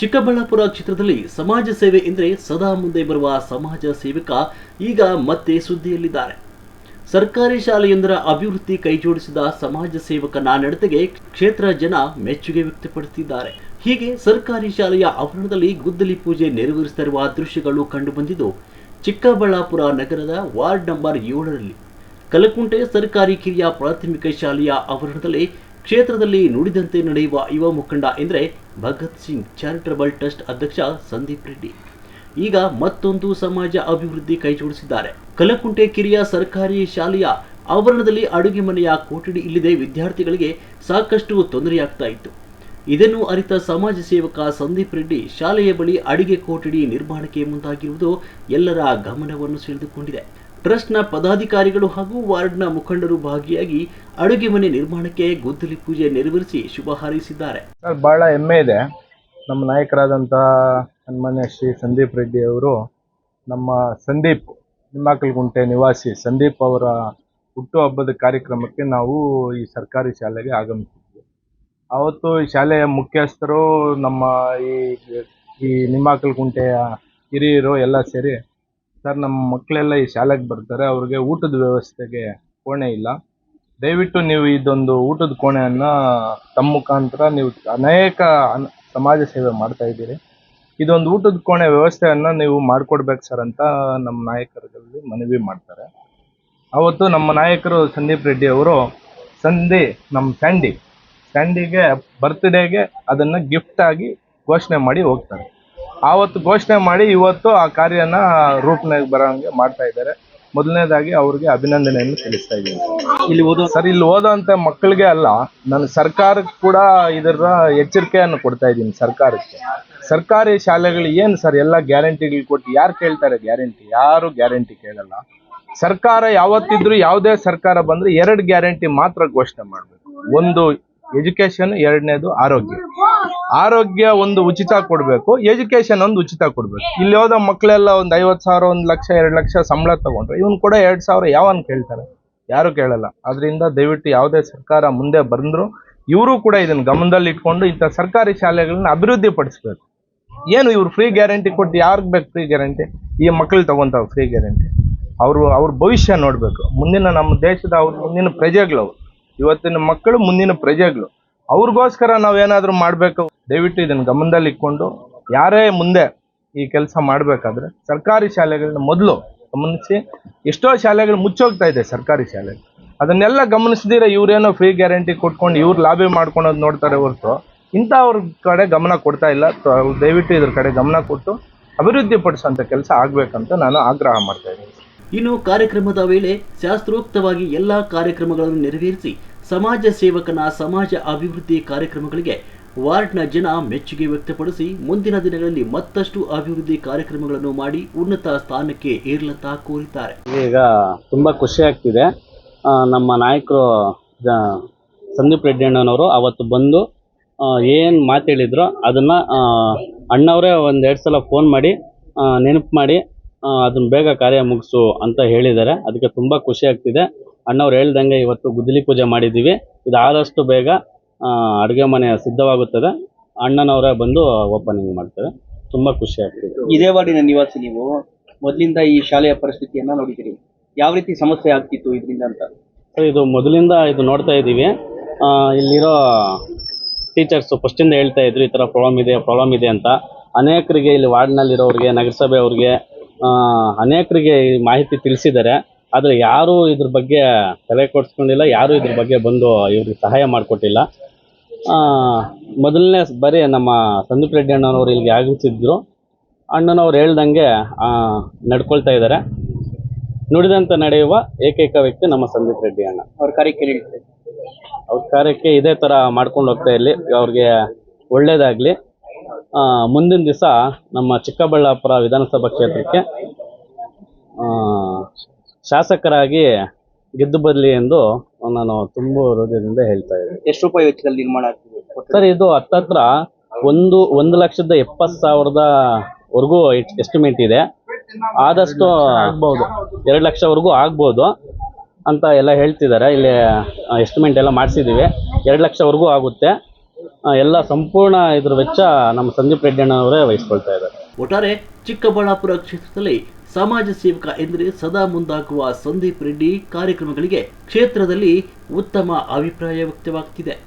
ಚಿಕ್ಕಬಳ್ಳಾಪುರ ಕ್ಷೇತ್ರದಲ್ಲಿ ಸಮಾಜ ಸೇವೆ ಎಂದರೆ ಸದಾ ಮುಂದೆ ಬರುವ ಸಮಾಜ ಸೇವಕ ಈಗ ಮತ್ತೆ ಸುದ್ದಿಯಲ್ಲಿದ್ದಾರೆ. ಸರ್ಕಾರಿ ಶಾಲೆಯೊಂದರ ಅಭಿವೃದ್ಧಿ ಕೈಜೋಡಿಸಿದ ಸಮಾಜ ಸೇವಕನ ನಡತೆಗೆ ಕ್ಷೇತ್ರ ಜನ ಮೆಚ್ಚುಗೆ ವ್ಯಕ್ತಪಡಿಸಿದ್ದಾರೆ. ಹೀಗೆ ಸರ್ಕಾರಿ ಶಾಲೆಯ ಆವರಣದಲ್ಲಿ ಗುದ್ದಲಿ ಪೂಜೆ ನೆರವೇರಿಸುತ್ತಿರುವ ದೃಶ್ಯಗಳು ಕಂಡುಬಂದಿದ್ದು, ಚಿಕ್ಕಬಳ್ಳಾಪುರ ನಗರದ ವಾರ್ಡ್ ನಂಬರ್ ಏಳರಲ್ಲಿ ಕಲಕುಂಟೆ ಸರ್ಕಾರಿ ಕಿರಿಯ ಪ್ರಾಥಮಿಕ ಶಾಲೆಯ ಆವರಣದಲ್ಲಿ ಕ್ಷೇತ್ರದಲ್ಲಿ ನುಡಿದಂತೆ ನಡೆಯುವ ಯುವ ಮುಖಂಡ ಎಂದರೆ ಭಗತ್ ಸಿಂಗ್ ಚಾರಿಟಬಲ್ ಟ್ರಸ್ಟ್ ಅಧ್ಯಕ್ಷ ಸಂದೀಪ್ ರೆಡ್ಡಿ. ಈಗ ಮತ್ತೊಂದು ಸಮಾಜ ಅಭಿವೃದ್ಧಿ ಕೈಜೋಡಿಸಿದ್ದಾರೆ ಕಲಕುಂಟೆ ಕಿರಿಯ ಸರ್ಕಾರಿ ಶಾಲೆಯ ಆವರಣದಲ್ಲಿ ಅಡುಗೆ ಮನೆಯ ಕೊಠಡಿ ಇಲ್ಲದೆ ವಿದ್ಯಾರ್ಥಿಗಳಿಗೆ ಸಾಕಷ್ಟು ತೊಂದರೆಯಾಗ್ತಾ ಇತ್ತು. ಇದನ್ನು ಅರಿತ ಸಮಾಜ ಸೇವಕ ಸಂದೀಪ್ ರೆಡ್ಡಿ ಶಾಲೆಯ ಬಳಿ ಅಡಿಗೆ ಕೊಠಡಿ ನಿರ್ಮಾಣಕ್ಕೆ ಮುಂದಾಗಿರುವುದು ಎಲ್ಲರ ಗಮನವನ್ನು ಸೆಳೆದುಕೊಂಡಿದೆ. ಟ್ರಸ್ಟ್ನ ಪದಾಧಿಕಾರಿಗಳು ಹಾಗೂ ವಾರ್ಡ್ನ ಮುಖಂಡರು ಭಾಗಿಯಾಗಿ ಅಡುಗೆ ಮನೆ ನಿರ್ಮಾಣಕ್ಕೆ ಗುದ್ದಲಿ ಪೂಜೆ ನೆರವೇರಿಸಿ ಶುಭ ಹಾರೈಸಿದ್ದಾರೆ. ಸರ್ ಭಾಳ ಹೆಮ್ಮೆ ಇದೆ. ನಮ್ಮ ನಾಯಕರಾದಂಥ ಸನ್ಮಾನ್ಯ ಶ್ರೀ ಸಂದೀಪ್ ರೆಡ್ಡಿ ಅವರು, ನಮ್ಮ ಸಂದೀಪ್, ನಿಮ್ಮಾಕಲ್ಗುಂಟೆ ನಿವಾಸಿ ಸಂದೀಪ್ ಅವರ ಹುಟ್ಟುಹಬ್ಬದ ಕಾರ್ಯಕ್ರಮಕ್ಕೆ ನಾವು ಈ ಸರ್ಕಾರಿ ಶಾಲೆಗೆ ಆಗಮಿಸಿದ್ವಿ. ಆವತ್ತು ಈ ಶಾಲೆಯ ಮುಖ್ಯಸ್ಥರು ನಮ್ಮ ಈ ಈ ನಿಮ್ಮಾಕಲ್ಗುಂಟೆಯ ಹಿರಿಯರು ಎಲ್ಲ ಸೇರಿ ಸರ್ ನಮ್ಮ ಮಕ್ಕಳೆಲ್ಲ ಈ ಶಾಲೆಗೆ ಬರ್ತಾರೆ. ಅವ್ರಿಗೆ ಊಟದ ವ್ಯವಸ್ಥೆಗೆ ಕೋಣೆ ಇಲ್ಲ. ದಯವಿಟ್ಟು ನೀವು ಇದೊಂದು ಊಟದ ಕೋಣೆಯನ್ನು ತಮ್ಮ ಮುಖಾಂತರ ನೀವು ಅನೇಕ ಸಮಾಜ ಸೇವೆ ಮಾಡ್ತಾ ಇದ್ದೀರಿ. ಇದೊಂದು ಊಟದ ಕೋಣೆ ವ್ಯವಸ್ಥೆಯನ್ನು ನೀವು ಮಾಡಿಕೊಡ್ಬೇಕು ಸರ್ ಅಂತ ನಮ್ಮ ನಾಯಕರಲ್ಲಿ ಮನವಿ ಮಾಡ್ತಾರೆ. ಅವತ್ತು ನಮ್ಮ ನಾಯಕರು ಸಂದೀಪ್ ರೆಡ್ಡಿ ಅವರು, ಸಂಧಿ ನಮ್ಮ ಸ್ಯಾಂಡಿ, ಸ್ಯಾಂಡಿಗೆ ಬರ್ತ್ಡೇಗೆ ಅದನ್ನು ಗಿಫ್ಟ್ ಆಗಿ ಘೋಷಣೆ ಮಾಡಿ ಹೋಗ್ತಾರೆ. ಆವತ್ತು ಘೋಷಣೆ ಮಾಡಿ ಇವತ್ತು ಆ ಕಾರ್ಯನ ರೂಪನಾಗಿ ಬರೋಂಗೆ ಮಾಡ್ತಾ ಇದ್ದಾರೆ. ಮೊದಲನೇದಾಗಿ ಅವ್ರಿಗೆ ಅಭಿನಂದನೆಯನ್ನು ತಿಳಿಸ್ತಾ ಇದ್ದೀನಿ. ಇಲ್ಲಿ ಓದೋ ಸರ್ ಇಲ್ಲಿ ಓದೋಂಥ ಮಕ್ಕಳಿಗೆ ಅಲ್ಲ ನಾನು ಸರ್ಕಾರಕ್ಕೆ ಕೂಡ ಇದರ ಎಚ್ಚರಿಕೆಯನ್ನು ಕೊಡ್ತಾ ಇದ್ದೀನಿ ಸರ್ಕಾರಕ್ಕೆ. ಸರ್ಕಾರಿ ಶಾಲೆಗಳು ಏನು ಸರ್ ಎಲ್ಲ ಗ್ಯಾರಂಟಿಗಳು ಕೊಟ್ಟು ಯಾರು ಕೇಳ್ತಾರೆ ಗ್ಯಾರಂಟಿ? ಯಾರು ಗ್ಯಾರಂಟಿ ಕೇಳಲ್ಲ. ಸರ್ಕಾರ ಯಾವತ್ತಿದ್ರೂ ಯಾವುದೇ ಸರ್ಕಾರ ಬಂದ್ರೆ ಎರಡು ಗ್ಯಾರಂಟಿ ಮಾತ್ರ ಘೋಷಣೆ ಮಾಡಬೇಕು. ಒಂದು ಎಜುಕೇಶನ್ ಎರಡನೇದು ಆರೋಗ್ಯ. ಆರೋಗ್ಯ ಒಂದು ಉಚಿತ ಕೊಡಬೇಕು ಎಜುಕೇಶನ್ ಒಂದು ಉಚಿತ ಕೊಡಬೇಕು. ಇಲ್ಲಿ ಹೋದ ಮಕ್ಕಳೆಲ್ಲ ಒಂದು ಐವತ್ತು ಸಾವಿರ, ಒಂದು ಲಕ್ಷ, ಎರಡು ಲಕ್ಷ ಸಂಬಳ ತಗೊಂಡ್ರೆ. ಇವನು ಕೂಡ ಎರಡು ಸಾವಿರ ಯಾವನ್ ಕೇಳ್ತಾರೆ? ಯಾರು ಕೇಳಲ್ಲ. ಅದರಿಂದ ದಯವಿಟ್ಟು ಯಾವುದೇ ಸರ್ಕಾರ ಮುಂದೆ ಬಂದ್ರು, ಇವರು ಕೂಡ ಇದನ್ನ ಗಮನದಲ್ಲಿ ಇಟ್ಕೊಂಡು ಇಂಥ ಸರ್ಕಾರಿ ಶಾಲೆಗಳನ್ನ ಅಭಿವೃದ್ಧಿ ಪಡಿಸ್ಬೇಕು. ಏನು ಇವ್ರು ಫ್ರೀ ಗ್ಯಾರಂಟಿ ಕೊಟ್ಟು ಯಾರಿಗೆ ಬೇಕು ಫ್ರೀ ಗ್ಯಾರಂಟಿ ಈ ಮಕ್ಕಳು ತಗೊಂತಾವ್ ಫ್ರೀ ಗ್ಯಾರಂಟಿ ಅವರು, ಅವ್ರ ಭವಿಷ್ಯ ನೋಡಬೇಕು. ಮುಂದಿನ ನಮ್ಮ ದೇಶದ ಅವ್ರ ಮುಂದಿನ ಪ್ರಜೆಗಳು ಇವತ್ತಿನ ಮಕ್ಕಳು ಮುಂದಿನ ಪ್ರಜೆಗಳು. ಅವ್ರಿಗೋಸ್ಕರ ನಾವೇನಾದರೂ ಮಾಡಬೇಕು, ದಯವಿಟ್ಟು ಇದನ್ನ ಗಮನದಲ್ಲಿ ಇಟ್ಕೊಂಡು, ಯಾರೇ ಮುಂದೆ ಈ ಕೆಲಸ ಮಾಡಬೇಕಾದ್ರೆ ಸರ್ಕಾರಿ ಶಾಲೆಗಳನ್ನ ಮೊದಲು ಗಮನಿಸಿ, ಎಷ್ಟೋ ಶಾಲೆಗಳು ಮುಚ್ಚೋಗ್ತಾ ಇದೆ ಸರ್ಕಾರಿ ಶಾಲೆ ಅದನ್ನೆಲ್ಲ ಗಮನಿಸ್ದಿರ ಇವರೇನೋ ಫ್ರೀ ಗ್ಯಾರಂಟಿ ಕೊಟ್ಕೊಂಡು ಇವ್ರು ಲಾಭಿ ಮಾಡ್ಕೊಳೋದು ನೋಡ್ತಾರೆ ಹೊರತು, ಇಂಥವ್ರ ಕಡೆ ಗಮನ ಕೊಡ್ತಾ ಇಲ್ಲ. ದಯವಿಟ್ಟು ಇದ್ರ ಕಡೆ ಗಮನ ಕೊಟ್ಟು ಅಭಿವೃದ್ಧಿ ಪಡಿಸೋಂಥ ಕೆಲಸ ಆಗ್ಬೇಕಂತ ನಾನು ಆಗ್ರಹ ಮಾಡ್ತಾ ಇನ್ನು ಕಾರ್ಯಕ್ರಮದ ವೇಳೆ ಶಾಸ್ತ್ರೋಕ್ತವಾಗಿ ಎಲ್ಲ ಕಾರ್ಯಕ್ರಮಗಳನ್ನು ನೆರವೇರಿಸಿ ಸಮಾಜ ಸೇವಕನ ಸಮಾಜ ಅಭಿವೃದ್ಧಿ ಕಾರ್ಯಕ್ರಮಗಳಿಗೆ ವಾರ್ಡ್ನ ಜನ ಮೆಚ್ಚುಗೆ ವ್ಯಕ್ತಪಡಿಸಿ ಮುಂದಿನ ದಿನಗಳಲ್ಲಿ ಮತ್ತಷ್ಟು ಅಭಿವೃದ್ಧಿ ಕಾರ್ಯಕ್ರಮಗಳನ್ನು ಮಾಡಿ ಉನ್ನತ ಸ್ಥಾನಕ್ಕೆ ಏರ್ಲಂತ ಕೋರಿದ್ದಾರೆ. ಈಗ ತುಂಬ ಖುಷಿ ಆಗ್ತಿದೆ. ನಮ್ಮ ನಾಯಕರು ಸಂದೀಪ್ ರೆಡ್ಡಿ ಅಣ್ಣನವರು ಅವತ್ತು ಬಂದು ಏನು ಮಾತೇಳಿದ್ರು ಅದನ್ನು ಅಣ್ಣವರೇ ಒಂದು ಎರಡು ಸಲ ಫೋನ್ ಮಾಡಿ ನೆನಪು ಮಾಡಿ ಅದನ್ನ ಬೇಗ ಕಾರ್ಯ ಮುಗಿಸು ಅಂತ ಹೇಳಿದ್ದಾರೆ. ಅದಕ್ಕೆ ತುಂಬ ಖುಷಿ ಆಗ್ತಿದೆ. ಅಣ್ಣವ್ರು ಹೇಳ್ದಂಗೆ ಇವತ್ತು ಗುದ್ದಲಿ ಪೂಜೆ ಮಾಡಿದ್ದೀವಿ. ಇದು ಆದಷ್ಟು ಬೇಗ ಅಡುಗೆ ಮನೆ ಸಿದ್ಧವಾಗುತ್ತದೆ. ಅಣ್ಣನವರೇ ಬಂದು ಓಪನಿಂಗ್ ಮಾಡ್ತಾರೆ. ತುಂಬ ಖುಷಿ ಆಗ್ತಿದೆ. ಇದೇ ವಾರ್ಡಿನ ನಿವಾಸಿ ನೀವು. ಮೊದಲಿಂದ ಈ ಶಾಲೆಯ ಪರಿಸ್ಥಿತಿಯನ್ನ ನೋಡಿದಿರಿ ಯಾವ ರೀತಿ ಸಮಸ್ಯೆ ಆಗ್ತಿತ್ತು ಇದರಿಂದ ಅಂತ? ಸರ್ ಇದು ಮೊದಲಿಂದ ಇದು ನೋಡ್ತಾ ಇದ್ದೀವಿ. ಆ, ಇಲ್ಲಿರೋ ಟೀಚರ್ಸ್ ಫಸ್ಟಿಂದ ಹೇಳ್ತಾ ಇದ್ರು ಈ ಥರ ಪ್ರಾಬ್ಲಮ್ ಇದೆ ಪ್ರಾಬ್ಲಮ್ ಇದೆ ಅಂತ. ಅನೇಕರಿಗೆ ಇಲ್ಲಿ ವಾರ್ಡ್ನಲ್ಲಿರೋರಿಗೆ ನಗರಸಭೆ ಅವ್ರಿಗೆ ಆ, ಅನೇಕರಿಗೆ ಈ ಮಾಹಿತಿ ತಿಳಿಸಿದ್ದಾರೆ. ಆದರೆ ಯಾರೂ ಇದ್ರ ಬಗ್ಗೆ ತಲೆ ಕೊಡಿಸ್ಕೊಂಡಿಲ್ಲ ಯಾರೂ ಇದ್ರ ಬಗ್ಗೆ ಬಂದು ಇವ್ರಿಗೆ ಸಹಾಯ ಮಾಡಿಕೊಟ್ಟಿಲ್ಲ. ಮೊದಲನೇ ಬರೀ ನಮ್ಮ ಸಂದೀಪ್ ರೆಡ್ಡಿ ಅಣ್ಣನವರು ಇಲ್ಲಿಗೆ ಆಗಮಿಸಿದ್ರು. ಅಣ್ಣನವ್ರು ಹೇಳ್ದಂಗೆ ನಡ್ಕೊಳ್ತಾ ಇದ್ದಾರೆ. ನುಡಿದಂತೆ ನಡೆಯುವ ಏಕೈಕ ವ್ಯಕ್ತಿ ನಮ್ಮ ಸಂದೀಪ್ ರೆಡ್ಡಿ ಅಣ್ಣ. ಅವ್ರ ಕಾರ್ಯಕ್ಕೆ ಅವ್ರ ಕಾರ್ಯಕ್ಕೆ ಇದೇ ಥರ ಮಾಡ್ಕೊಂಡು ಹೋಗ್ತಾ ಇರಲಿ. ಅವ್ರಿಗೆ ಒಳ್ಳೇದಾಗಲಿ. ಮುಂದಿನ ದಿವಸ ನಮ್ಮ ಚಿಕ್ಕಬಳ್ಳಾಪುರ ವಿಧಾನಸಭಾ ಕ್ಷೇತ್ರಕ್ಕೆ ಶಾಸಕರಾಗಿ ಗೆದ್ದು ಬರಲಿ ಎಂದು ನಾನು ತುಂಬ ಹೃದಯದಿಂದ ಹೇಳ್ತಾ ಇದ್ದೀನಿ. ಎಷ್ಟು ರೂಪಾಯಿ ವೆಚ್ಚದಲ್ಲಿ ನಿರ್ಮಾಣ ಆಗ್ತಿದೆ? ಸರ್ ಇದು ಹತ್ತತ್ರ ಒಂದು ಒಂದು ಲಕ್ಷದ ಎಪ್ಪತ್ತು ಸಾವಿರದ ವರೆಗೂ ಎಸ್ಟಿಮೇಟ್ ಇದೆ. ಆದಷ್ಟು ಆಗ್ಬೋದು. ಎರಡು ಲಕ್ಷವರೆಗೂ ಆಗ್ಬೋದು ಅಂತ ಎಲ್ಲ ಹೇಳ್ತಿದ್ದಾರೆ. ಇಲ್ಲಿ ಎಸ್ಟಿಮೇಟ್ ಎಲ್ಲ ಮಾಡಿಸಿದ್ದೀವಿ. ಎರಡು ಲಕ್ಷವರೆಗೂ ಆಗುತ್ತೆ. ಎಲ್ಲ ಸಂಪೂರ್ಣ ಇದ್ರ ವೆಚ್ಚ ನಮ್ಮ ಸಂದೀಪ್ ರೆಡ್ಡಿ ಅಣ್ಣವರೇ ವಹಿಸ್ಕೊಳ್ತಾ ಇದ್ದಾರೆ. ಒಟ್ಟಾರೆ ಚಿಕ್ಕಬಳ್ಳಾಪುರ ಕ್ಷೇತ್ರದಲ್ಲಿ ಸಮಾಜ ಸೇವಕ ಎಂದರೆ ಸದಾ ಮುಂದಾಗುವ ಸಂದೀಪ್ ರೆಡ್ಡಿ ಕಾರ್ಯಕ್ರಮಗಳಿಗೆ ಕ್ಷೇತ್ರದಲ್ಲಿ ಉತ್ತಮ ಅಭಿಪ್ರಾಯ ವ್ಯಕ್ತವಾಗ್ತಿದೆ.